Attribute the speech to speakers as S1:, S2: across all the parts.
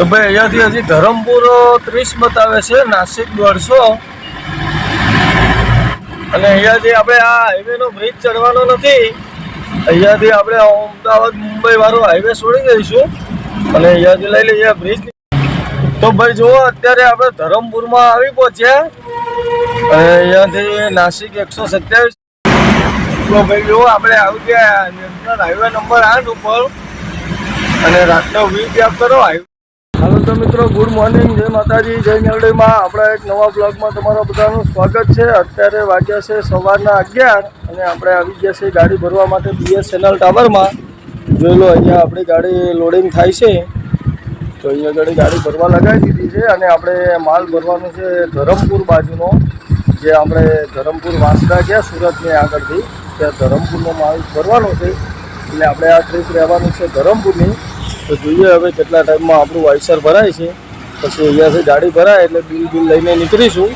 S1: તો ભાઈ, અહીંયાથી હજી ધરમપુર ત્રીસ બતાવે છે, નાસિક દોઢસો. અને અહીંયાથી આપણે આ હાઈવેનો બ્રિજ ચડવાનો નથી. અહીંયાથી આપણે અમદાવાદ, મુંબઈ વાળો હાઈવે છોડી દઈશું. અને અહીંયાથી લઈ લઈએ બ્રિજ તો ભાઈ, જુઓ, અત્યારે આપણે ધરમપુરમાં આવી પહોંચ્યા. અને અહીંયાથી નાસિક એકસો સત્યાવીસ. તો ભાઈ, જુઓ, આપણે આવી ગયા હાઈવે નંબર આઠ ઉપર. અને રાતનો વી કેબ કરો હાઈવે હાલો તો મિત્રો ગુડ મોર્નિંગ જય માતાજી, જય મેલડીમાં. આપણા એક નવા બ્લોગમાં તમારા બધાનું સ્વાગત છે. અત્યારે વાગ્યા છે સવારના અગિયાર અને આપણે આવી ગયા છે ગાડી ભરવા માટે બીએસએનએલ ટાવરમાં. જોઈ લો, અહીંયા આપણી ગાડી લોડિંગ થાય છે. તો અહીંયા આગળ ગાડી ભરવા લગાવી દીધી છે અને આપણે માલ ભરવાનો છે ધરમપુર બાજુનો, જે આપણે ધરમપુર વાંસદા ગયા સુરતની આગળથી. ત્યાં ધરમપુરનો માલ ભરવાનો છે. એટલે આપણે આ ટ્રીપ રહેવાનું છે ધરમપુરની. તો જોઈએ હવે કેટલા ટાઈમમાં આપણું વાઇસર ભરાય છે. પછી અહીંયાથી ગાડી ભરાય એટલે બિલ બિલ લઈને નીકળીશું.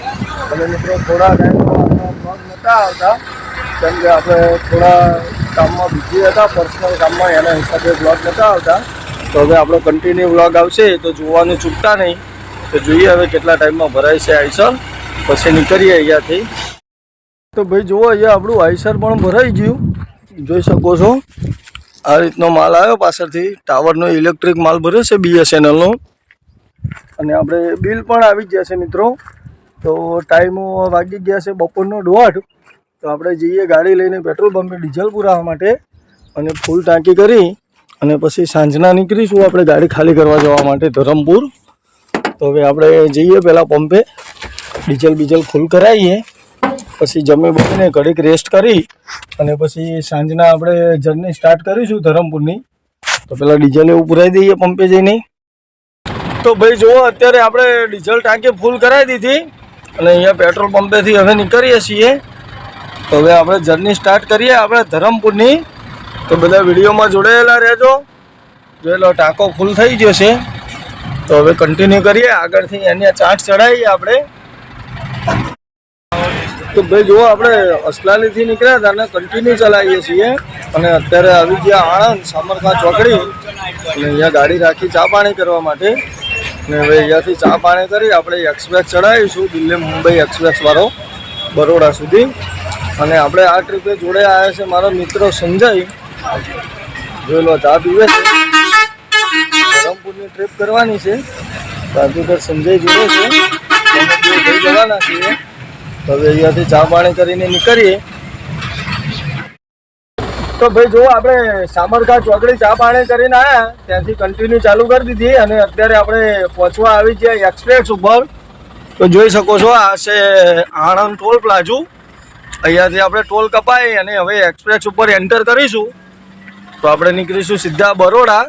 S1: અને મિત્રો થોડા ટાઈમમાં બ્લોગ નહોતા આવતા. કેમ કે આપણે થોડા કામમાં બીજી હતા પર્સનલ કામમાં એના હિસાબે બ્લોગ નહોતા આવતા. તો હવે આપણો કન્ટિન્યુ વ્લોગ આવશે તો જોવાનું ચૂકતા નહીં. તો જોઈએ હવે કેટલા ટાઈમમાં ભરાય છે આઈસર પછી નીકળીએ અહીંયાથી. તો ભાઈ જુઓ અહીંયા આપણું આઈસર પણ ભરાઈ ગયું. જોઈ શકો છો. આ રીતનો માલ આવ્યો પાછળથી. ટાવરનો ઇલેક્ટ્રિક માલ ભર્યો છે બીએસએનએલનો અને આપણે બિલ પણ આવી ગયા છે મિત્રો. તો ટાઈમ વાગી ગયા છે બપોરનો દોઢ. તો આપણે જઈએ ગાડી લઈને પેટ્રોલ પંપે ડીઝલ પુરાવા માટે. અને ફૂલ ટાંકી કરી. અને પછી સાંજના નીકળીશું આપણે ગાડી ખાલી કરવા જવા માટે ધરમપુર. તો હવે આપણે જઈએ પહેલાં પંપે. ડીઝલ બીજલ ફૂલ કરાવીએ. પછી જમી બમીને ઘડીક રેસ્ટ કરી અને પછી સાંજના આપણે જર્ની સ્ટાર્ટ કરીશું ધરમપુરની. તો પેલા ડીઝલ એવું પુરાવી દઈએ પંપે જઈને. તો ભાઈ જુઓ, અત્યારે આપણે ડીઝલ ટાંકી ફૂલ કરાવી દીધી અને અહીંયા પેટ્રોલ પંપેથી હવે નીકળીએ છીએ. તો હવે આપણે જર્ની સ્ટાર્ટ કરીએ આપણે ધરમપુરની. તો બધા વિડીયોમાં જોડાયેલા રહેજો. જોયેલો ટાંકો ફૂલ થઈ ગયો છે. તો હવે કન્ટિન્યુ કરીએ. આગળથી એની ચાટ ચડાવીએ આપણે. તો ભાઈ જુઓ, આપણે અસલાલીથી નીકળ્યા હતા અને કન્ટિન્યુ ચલાવીએ છીએ. અને અત્યારે આવી ગયા આણંદ સામરખા ચોકડી. અને અહીંયા ગાડી રાખી ચા પાણી કરવા માટે. અને હવે અહીંયાથી ચા પાણી કરી આપણે એક્સપ્રેસ ચડાવીશું દિલ્હી મુંબઈ એક્સપ્રેસ વાળો બરોડા સુધી. અને આપણે આ ટ્રીપે જોડે આવ્યા છે મારો મિત્ર સંજય. જોઈ લો, ચા પીવે છે. ધરમપુરની ટ્રીપ કરવાની છે. તાજુગર સંજય જોડે છે. જવાના છીએ. હવે અહીંયાથી ચા પાણી કરીને નીકળીએ. તો ભાઈ જો આપણે સામરકા ચોકડી ચા પાણી કરીને આવ્યા ત્યાંથી કન્ટિન્યુ ચાલુ કરી દીધી અને અત્યારે આપણે પહોંચવા આવી ગયા એક્સપ્રેસ ઉપર. તો જોઈ શકો છો, આ છે આણંદ ટોલ પ્લાઝુ. અહીંયાથી આપણે ટોલ કપાઈ અને હવે એક્સપ્રેસ ઉપર એન્ટર કરીશું. તો આપણે નીકળીશું સીધા બરોડા.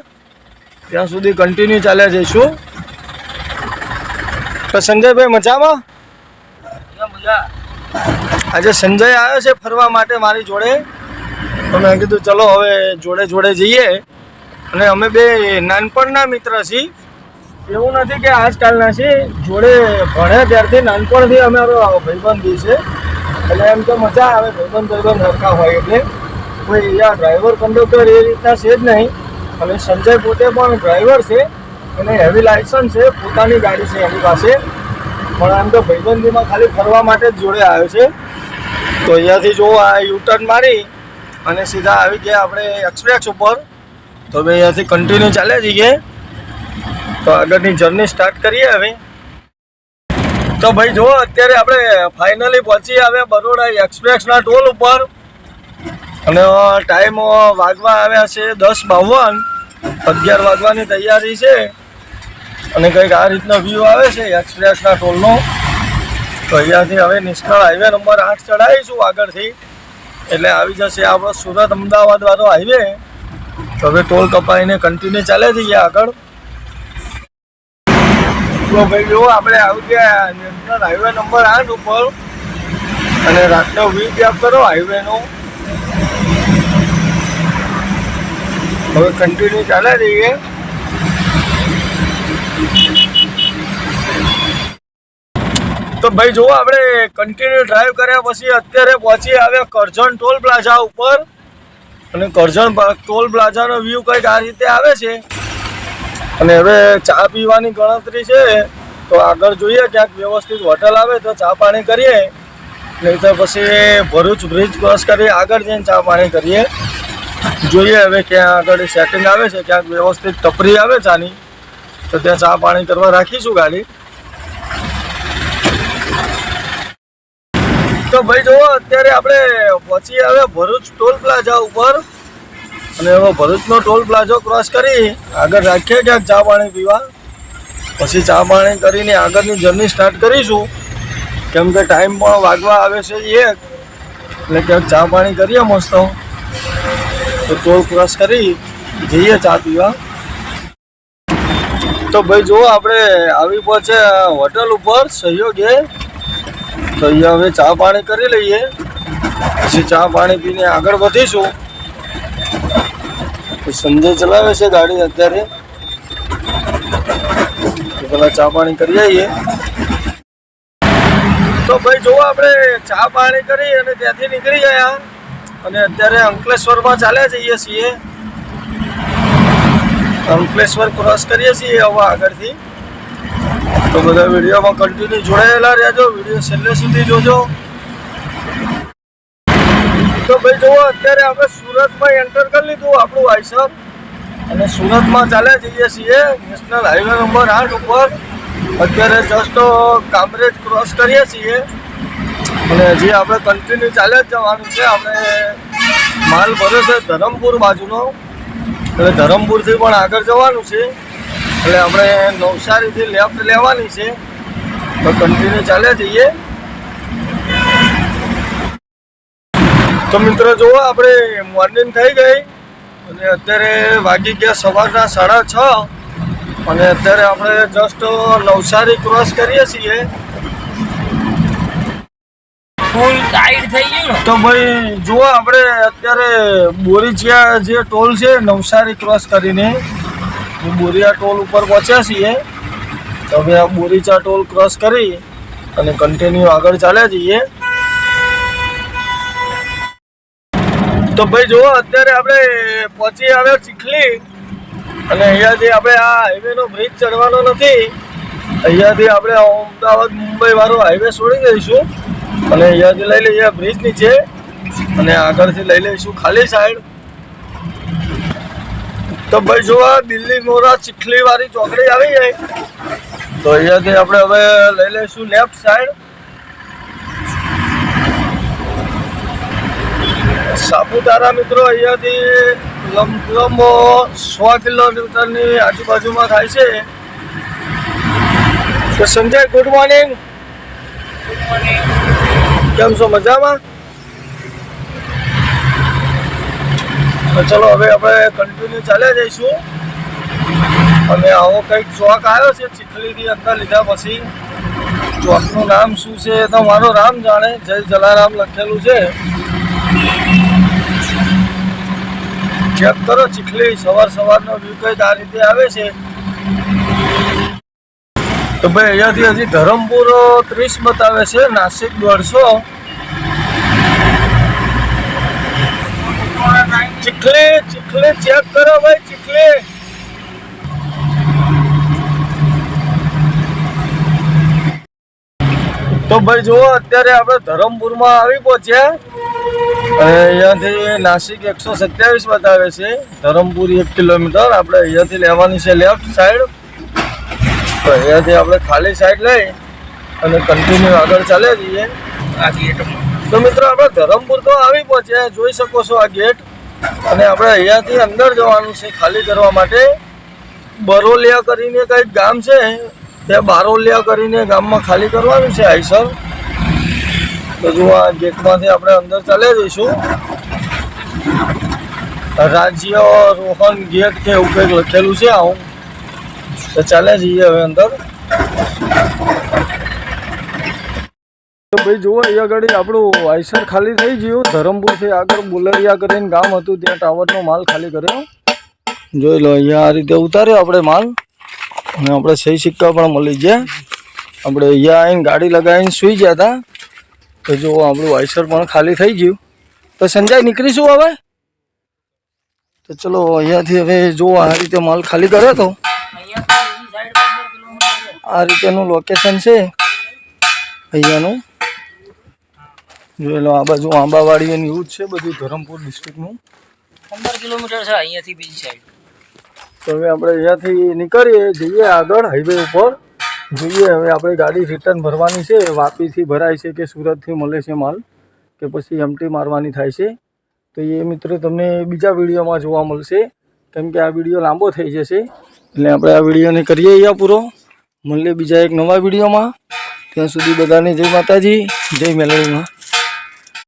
S1: ત્યાં સુધી કન્ટિન્યુ ચાલ્યા જઈશું. તો સંજયભાઈ, મજામાં? આજે સંજય આવ્યો છે ફરવા માટે મારી જોડે. તો મેં કીધું, ચલો, હવે જોડે જોડે જઈએ. અને અમે બે નાનપણના મિત્ર છીએ. એવું નથી કે આજકાલના છીએ. જોડે ભણે ત્યારથી નાનપણથી અમે ભાઈબંધી છે. એટલે એમ તો મજા આવે, ભાઈબંધ ભાઈબંધ રખા હોય એટલે. કોઈ આ ડ્રાઈવર કંડક્ટર એ રીતના છે જ નહીં. અને સંજય પોતે પણ ડ્રાઈવર છે. અને હેવી લાઇસન્સ છે, પોતાની ગાડી છે એની પાસે. પણ આમ તો ભાઈબંધીમાં ખાલી ફરવા માટે જ જોડે આવ્યો છે. તો અહીંયાથી જો આ યુટર્ન મારી અને સીધા આવી ગયા આપણે એક્સપ્રેસ ઉપર. તો હવે અહીંયાથી કન્ટિન્યુ ચાલ્યા જઈએ. તો આગળની જર્ની સ્ટાર્ટ કરીએ હવે. તો ભાઈ જો અત્યારે આપણે ફાઇનલી પહોંચી આવ્યા બરોડા એક્સપ્રેસના ટોલ ઉપર. અને ટાઈમ વાગવા આવ્યા છે દસ બાવન. અગિયાર વાગવાની તૈયારી છે. અને કંઈક આ રીતનો વ્યૂ આવે છે એક્સપ્રેસના ટોલનો તો અહીંયાથી હવે નેશનલ હાઈવે નંબર આઠ ચડાવીશું આગળથી. એટલે આવી જશે આપણો સુરત અમદાવાદ વાળો હાઈવે તો હવે ટોલ કપાઈને કન્ટિન્યુ ચાલે જઈએ આગળ. તો ભાઈ જો આપણે આવી ગયા નેશનલ હાઈવે નંબર આઠ ઉપર. અને રાતનો વ્યૂ કેબ કરો હાઈવેનો હવે કન્ટિન્યુ ચાલે જઈએ તો ભાઈ જુઓ, આપણે કન્ટિન્યુ ડ્રાઈવ કર્યા પછી અત્યારે પહોંચી આવ્યા કરજણ ટોલ પ્લાઝા ઉપર. અને કરજણ ટોલ પ્લાઝાનો વ્યૂ કંઈક આ રીતે આવે છે. અને હવે ચા પીવાની ગણતરી છે, તો આગળ જોઈએ, ક્યાંક વ્યવસ્થિત હોટલ આવે તો ચા પાણી કરીએ. નહીં તો પછી ભરૂચ બ્રિજ ક્રોસ કરી આગળ જઈને ચા પાણી કરીએ. જોઈએ હવે ક્યાં આગળ સેટિંગ આવે છે, ક્યાંક વ્યવસ્થિત ટપરી આવે ચાની. તો ત્યાં ચા પાણી કરવા રાખીશું ગાડી. તો ભાઈ જુઓ, અત્યારે આપણે પહોંચી આવે ભરૂચ ટોલ પ્લાઝા ઉપર. અને હવે ભરૂચનો ટોલ પ્લાઝો ક્રોસ કરી, આગળ રાખીએ ક્યાંક ચા પાણી પીવા. પછી ચા પાણી કરીને આગળની જર્ની સ્ટાર્ટ કરીશું. કેમ કે ટાઈમ પણ વાગવા આવે છે એક, એટલે ક્યાંક ચા પાણી કરીએ મસ્ત. તો ટોલ ક્રોસ કરી જઈએ ચા પીવા. તો ભાઈ જુઓ, આપણે આવી પહોંચે હોટલ ઉપર, સહયોગે. તો અહીંયા હવે ચા પાણી કરી લઈએ. પછી ચા પાણી પીને આગળ વધીશું. સંજય ચલાવે છે ગાડી અત્યારે. પેલા ચા પાણી કરી આવીએ. તો ભાઈ જુઓ, આપણે ચા પાણી કરી અને ત્યાંથી નીકળી ગયા. અને અત્યારે અંકલેશ્વરમાં ચાલ્યા જઈએ છીએ. અંકલેશ્વર ક્રોસ કરીએ છીએ હવે આગળથી. તો બધા વિડીયોમાં કન્ટિન્યુ જોડાયેલા રહેજો. વીડિયો છેલ્લે સુધી જોજો. તો ભાઈ જુઓ, અત્યારે આપણે સુરતમાં એન્ટર કરી લીધું આપણું આઈસર. અને સુરતમાં ચાલ્યા જઈએ છીએ. નેશનલ હાઈવે નંબર આઠ ઉપર. અત્યારે જસ્ટ કામરેજ ક્રોસ કરીએ છીએ. અને હજી આપણે કન્ટિન્યુ ચાલ્યા જ જવાનું છે, આપણે માલ ભરે છે ધરમપુર બાજુનો. એટલે ધરમપુરથી પણ આગળ જવાનું છે. એટલે આપણે નવસારીથી લેફ્ટ લેવાની છે. તો કન્ટિન્યુ ચાલ્યા જઈએ. તો મિત્રો જુઓ, આપણે મોર્નિંગ થઈ ગઈ. અને અત્યારે વાગી ગયા સવારના સાડા છ. અને અત્યારે આપણે જસ્ટ નવસારી ક્રોસ કરીએ છીએ.
S2: ફૂલ ટાઈટ થઈ ગયું
S1: તો ભાઈ, જુઓ આપણે અત્યારે બોરીચિયા જે ટોલ છે, નવસારી ક્રોસ કરીને બોરિયા ટોલ ઉપર પહોંચ્યા છીએ. તો હવે આ બોરીચા ટોલ ક્રોસ કરી અને કન્ટિન્યુ આગળ ચાલ્યા જઈએ. તો ભાઈ, જુઓ, અત્યારે આપણે પહોંચી આવ્યા ચીખલી. અને અહીંયાથી આપણે આ હાઈવેનો બ્રિજ ચડવાનો નથી. અહીંયાથી આપણે અમદાવાદ મુંબઈ વાળો હાઈવે છોડી દઈશું. અને અહીંયાથી લઈ લઈએ બ્રિજ નીચે અને આગળથી લઈ લઈશું ખાલી સાઈડ તો ભાઈ જોવા દિલ્હી મોરા ચીખલી વાળી ચોકડી આવી જાય તો અહીંયાથી આપણે હવે લઈ લઈશું લેફ્ટ સાઈડ સાપુતારા મિત્રો, અહીંયાથી લંબો સો કિલોમીટરની આજુબાજુમાં થાય છે. તો સંજય ગુડ મોર્નિંગ કેમ છો મજામાં? તો ચલો હવે આપણે કન્ટિન્યુ ચાલ્યા જઈશું. અને આવો કંઈક ચોક આવ્યો છે ચીખલીથી અંદર લીધા પછી. ચોકનું નામ શું છે એ તો મારો રામ જાણે, જય જલારામ લખેલું છે. ચેક કરો ચીખલી, સવાર સવારનો વ્યૂ કંઈક આ રીતે આવે છે. તો ભાઈ, અહીંયાથી હજી ધરમપુર ત્રીસ બતાવે છે, નાસિક દોઢસો. ચીખલી ચીખલી ચેક કરો ભાઈ, ચીખલી. તો ભાઈ, જુઓ, અત્યારે આપણે ધરમપુરમાં આવી પહોંચ્યા. અહીંયાથી નાસિક એકસો સત્યાવીસ બતાવે છે, ધરમપુર એક કિલોમીટર. આપણે અહીંયાથી લેવાની છે લેફ્ટ સાઈડ તો અહીંયાથી આપણે ખાલી સાઈડ લઈ અને કન્ટિન્યુ આગળ ચાલ્યા જઈએ.
S2: આ ગેટમાં
S1: તો મિત્રો આપણે ધરમપુર તો આવી પહોંચ્યા. જોઈ શકો છો આ ગેટ અને આપણે અહીંયાથી અંદર જવાનું છે ખાલી કરવા માટે. બરોલિયા કરીને કંઈક ગામ છે. ત્યાં બારોલિયા કરીને ગામમાં ખાલી કરવાનું છે આઈસર. તો જો આ ગેટમાંથી આપણે અંદર ચાલ્યા જઈશું. રાજ્ય રોહન ગેટ કે એવું કંઈક લખેલું છે આવું. તો ચાલે જઈએ હવે અંદર. ભાઈ જુઓ અહીંયા આગળ આપણું આઈસર ખાલી થઈ ગયું. ધરમપુરથી આગળ બુલરિયા કરીને ગામ હતું, ત્યાં ટાવરનો માલ ખાલી કર્યો. જોઈ લો, અહીંયા આ રીતે ઉતાર્યો આપણે માલ. અને આપણે સહી સિક્કા પણ મળી ગયા. આપણે અહીંયા આવીને ગાડી લગાવીને સૂઈ ગયા હતા. તો જુઓ, આપણું વાઇસર પણ ખાલી થઈ ગયું. તો સંજય, નીકળીશું હવે? તો ચલો, અહીંયાથી હવે જુઓ, આ રીતે માલ ખાલી કર્યો તો. આ રીતેનું લોકેશન છે. અહીંયાનું. જોઈ લો આ બાજુ આંબાવાડી અને એવું છે બધું ધરમપુર ડિસ્ટ્રિક્ટનું
S2: પંદર કિલોમીટર છે અહીંયાથી બીજી સાઈડ
S1: તો હવે આપણે અહીંયાથી નીકળીએ જઈએ આગળ હાઈવે ઉપર. જોઈએ હવે આપણે ગાડી રિટર્ન ભરવાની છે વાપીથી ભરાય છે કે સુરતથી મળે છે માલ કે પછી એમટી મારવાની થાય છે. તો એ મિત્રો તમને બીજા વિડીયોમાં જોવા મળશે. કેમ કે આ વીડિયો લાંબો થઈ જશે. એટલે આપણે આ વિડીયોને કરીએ અહીંયા પૂરો. મળીએ બીજા એક નવા વિડીયોમાં. ત્યાં સુધી બધાને જય માતાજી, જય મેલડીમાં.